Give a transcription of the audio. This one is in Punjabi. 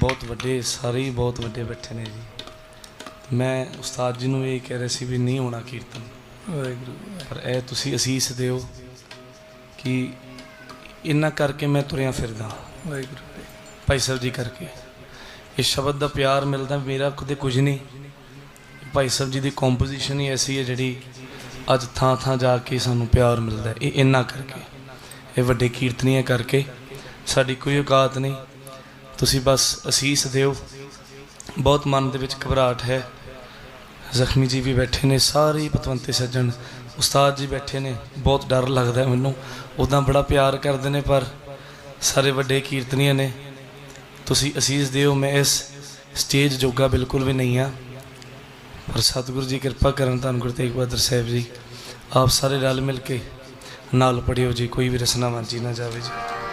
ਬਹੁਤ ਵੱਡੇ ਸਾਰੇ ਹੀ ਬਹੁਤ ਵੱਡੇ ਬੈਠੇ ਨੇ ਜੀ। ਮੈਂ ਉਸਤਾਦ ਜੀ ਨੂੰ ਇਹ ਕਹਿ ਰਿਹਾ ਸੀ ਵੀ ਨਹੀਂ ਹੋਣਾ ਕੀਰਤਨ। ਵਾਹਿਗੁਰੂ। ਪਰ ਇਹ ਤੁਸੀਂ ਅਸੀਸ ਦਿਓ ਕਿ ਇੰਨਾ ਕਰਕੇ ਮੈਂ ਤੁਰਿਆ ਫਿਰਦਾ। ਵਾਹਿਗੁਰੂ। ਭਾਈ ਸਾਹਿਬ ਜੀ ਕਰਕੇ। ਇਹ ਸ਼ਬਦ ਦਾ ਪਿਆਰ ਮਿਲਦਾ ਮੇਰਾ ਕਦੇ ਕੁਝ ਨਹੀਂ। ਭਾਈ ਸਾਹਿਬ ਜੀ ਦੀ ਕੰਪੋਜੀਸ਼ਨ ਹੀ ਐਸੀ ਹੈ ਜਿਹੜੀ ਅੱਜ ਥਾਂ ਥਾਂ ਜਾ ਕੇ ਸਾਨੂੰ ਪਿਆਰ ਮਿਲਦਾ। ਇਹ ਇੰਨਾ ਕਰਕੇ। ਇਹ ਵੱਡੇ ਕੀਰਤਨੀਆਂ ਕਰਕੇ। ਸਾਡੀ ਕੋਈ ਔਕਾਤ ਨਹੀਂ। ਤੁਸੀਂ ਬਸ ਅਸੀਸ ਦਿਓ। ਬਹੁਤ ਮਨ ਦੇ ਵਿੱਚ ਘਬਰਾਹਟ ਹੈ। ਜ਼ਖਮੀ ਜੀ ਵੀ ਬੈਠੇ ਨੇ, ਸਾਰੇ ਹੀ ਪਤਵੰਤੇ ਸੱਜਣ। ਉਸਤਾਦ ਜੀ ਬੈਠੇ ਨੇ, ਬਹੁਤ ਡਰ ਲੱਗਦਾ ਮੈਨੂੰ। ਉਦਾਂ ਬੜਾ ਪਿਆਰ ਕਰਦੇ ਨੇ, ਪਰ ਸਾਰੇ ਵੱਡੇ ਕੀਰਤਨੀਆਂ ਨੇ। ਤੁਸੀਂ ਅਸੀਸ ਦਿਓ, ਮੈਂ ਇਸ ਸਟੇਜ ਜੋਗਾ ਬਿਲਕੁਲ ਵੀ ਨਹੀਂ ਆ ਪਰ ਸਤਿਗੁਰੂ ਜੀ ਕਿਰਪਾ ਕਰਨ ਧੰਨ ਗੁਰੂ ਤੇਗ ਬਹਾਦਰ ਸਾਹਿਬ ਜੀ, ਆਪ ਸਾਰੇ ਰਲ ਮਿਲ ਕੇ ਨਾਲ ਪੜਿਓ ਜੀ, ਕੋਈ ਵੀ ਰਸਨਾ ਵਾਂਝੀ ਨਾ ਜਾਵੇ ਜੀ।